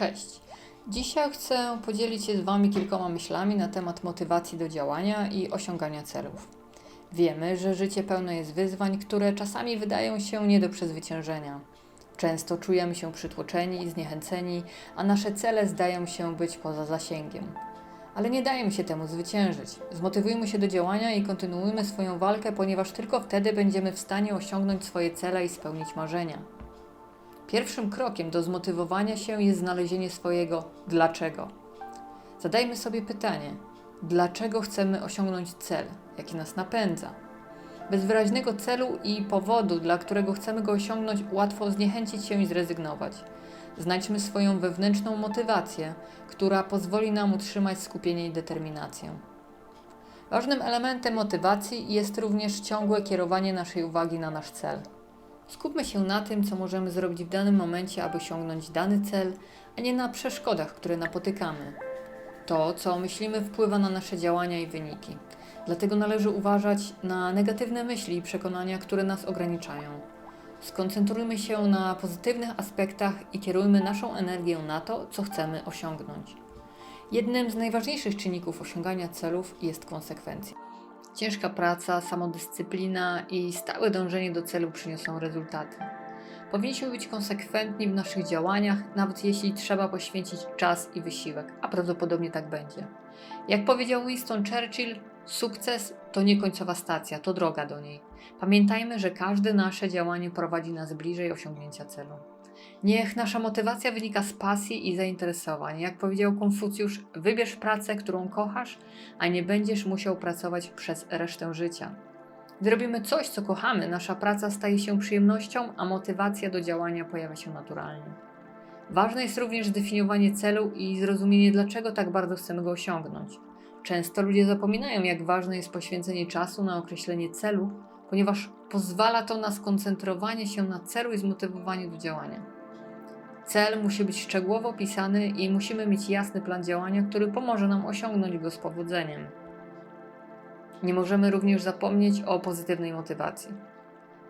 Cześć. Dzisiaj chcę podzielić się z Wami kilkoma myślami na temat motywacji do działania i osiągania celów. Wiemy, że życie pełne jest wyzwań, które czasami wydają się nie do przezwyciężenia. Często czujemy się przytłoczeni i zniechęceni, a nasze cele zdają się być poza zasięgiem. Ale nie dajmy się temu zwyciężyć. Zmotywujmy się do działania i kontynuujmy swoją walkę, ponieważ tylko wtedy będziemy w stanie osiągnąć swoje cele i spełnić marzenia. Pierwszym krokiem do zmotywowania się jest znalezienie swojego dlaczego. Zadajmy sobie pytanie, dlaczego chcemy osiągnąć cel, jaki nas napędza. Bez wyraźnego celu i powodu, dla którego chcemy go osiągnąć, łatwo zniechęcić się i zrezygnować. Znajdźmy swoją wewnętrzną motywację, która pozwoli nam utrzymać skupienie i determinację. Ważnym elementem motywacji jest również ciągłe kierowanie naszej uwagi na nasz cel. Skupmy się na tym, co możemy zrobić w danym momencie, aby osiągnąć dany cel, a nie na przeszkodach, które napotykamy. To, co myślimy, wpływa na nasze działania i wyniki. Dlatego należy uważać na negatywne myśli i przekonania, które nas ograniczają. Skoncentrujmy się na pozytywnych aspektach i kierujmy naszą energię na to, co chcemy osiągnąć. Jednym z najważniejszych czynników osiągania celów jest konsekwencja. Ciężka praca, samodyscyplina i stałe dążenie do celu przyniosą rezultaty. Powinniśmy być konsekwentni w naszych działaniach, nawet jeśli trzeba poświęcić czas i wysiłek, a prawdopodobnie tak będzie. Jak powiedział Winston Churchill, sukces to nie końcowa stacja, to droga do niej. Pamiętajmy, że każde nasze działanie prowadzi nas bliżej osiągnięcia celu. Niech nasza motywacja wynika z pasji i zainteresowań. Jak powiedział Konfucjusz, wybierz pracę, którą kochasz, a nie będziesz musiał pracować przez resztę życia. Gdy robimy coś, co kochamy, nasza praca staje się przyjemnością, a motywacja do działania pojawia się naturalnie. Ważne jest również zdefiniowanie celu i zrozumienie, dlaczego tak bardzo chcemy go osiągnąć. Często ludzie zapominają, jak ważne jest poświęcenie czasu na określenie celu, ponieważ pozwala to na skoncentrowanie się na celu i zmotywowanie do działania. Cel musi być szczegółowo opisany i musimy mieć jasny plan działania, który pomoże nam osiągnąć go z powodzeniem. Nie możemy również zapomnieć o pozytywnej motywacji.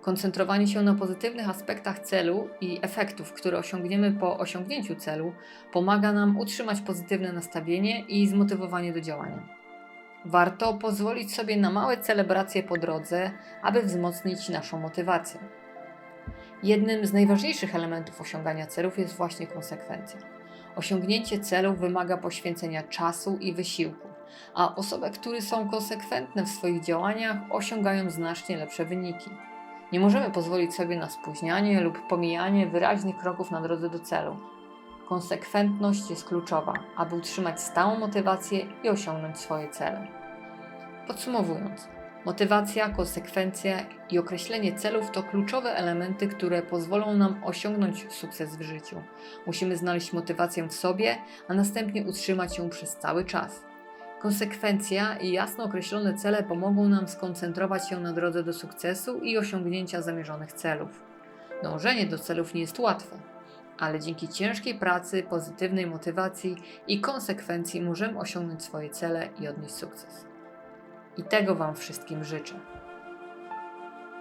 Koncentrowanie się na pozytywnych aspektach celu i efektów, które osiągniemy po osiągnięciu celu, pomaga nam utrzymać pozytywne nastawienie i zmotywowanie do działania. Warto pozwolić sobie na małe celebracje po drodze, aby wzmocnić naszą motywację. Jednym z najważniejszych elementów osiągania celów jest właśnie konsekwencja. Osiągnięcie celu wymaga poświęcenia czasu i wysiłku, a osoby, które są konsekwentne w swoich działaniach, osiągają znacznie lepsze wyniki. Nie możemy pozwolić sobie na spóźnianie lub pomijanie wyraźnych kroków na drodze do celu. Konsekwentność jest kluczowa, aby utrzymać stałą motywację i osiągnąć swoje cele. Podsumowując, motywacja, konsekwencja i określenie celów to kluczowe elementy, które pozwolą nam osiągnąć sukces w życiu. Musimy znaleźć motywację w sobie, a następnie utrzymać ją przez cały czas. Konsekwencja i jasno określone cele pomogą nam skoncentrować się na drodze do sukcesu i osiągnięcia zamierzonych celów. Dążenie do celów nie jest łatwe, ale dzięki ciężkiej pracy, pozytywnej motywacji i konsekwencji możemy osiągnąć swoje cele i odnieść sukces. I tego Wam wszystkim życzę.